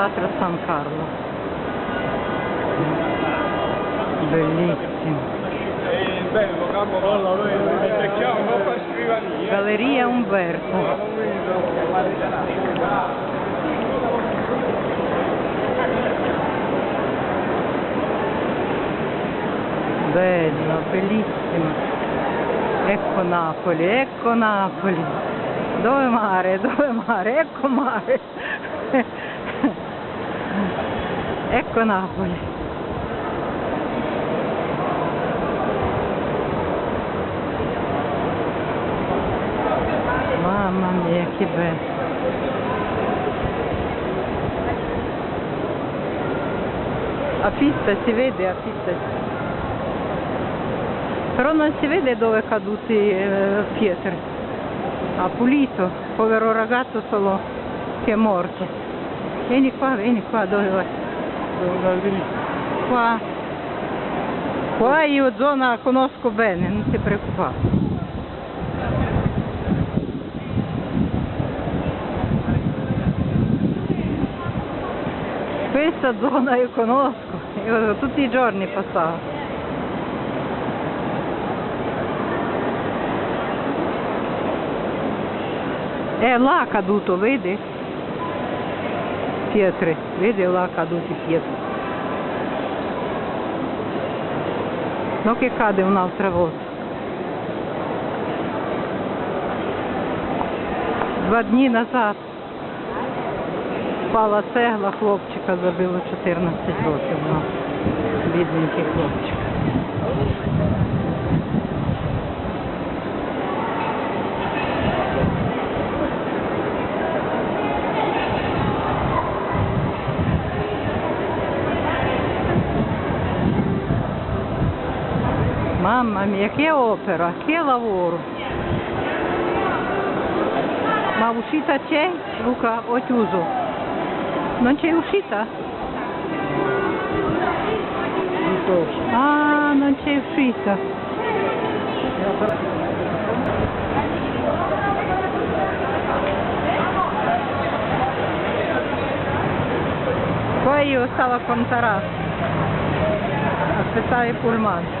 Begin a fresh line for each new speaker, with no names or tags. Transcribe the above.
Teatro San Carlo. Bellissimo.
Bello, capocollo, noi.
Galleria Umberto. Bello, bellissimo. Ecco Napoli, ecco Napoli. Dove mare, dove mare, ecco mare. Ecco Napoli. Mamma mia, che bello. A pista si vede, a pista Però non si vede dove è caduti eh, pietre. Ha pulito, povero ragazzo solo che è morto. Vieni qua, vieni qua, dove vai? Qua. Qua io zona conosco bene, non ti preoccupare. Questa zona io conosco, io tutti i giorni passavo. È là caduto, vedi? Pietre, vedi là caduti pietre. No che cade un'altra volta. Два дні назад впала цегла, хлопчика забило 14 років. Ну, бідненький хлопчик. Mamma mia, che opera, che lavoro! Ma uscita c'è? Luca, ho chiuso. Non c'è uscita? Ah, non c'è uscita. Poi io stavo con Taras. Aspettare il pullman.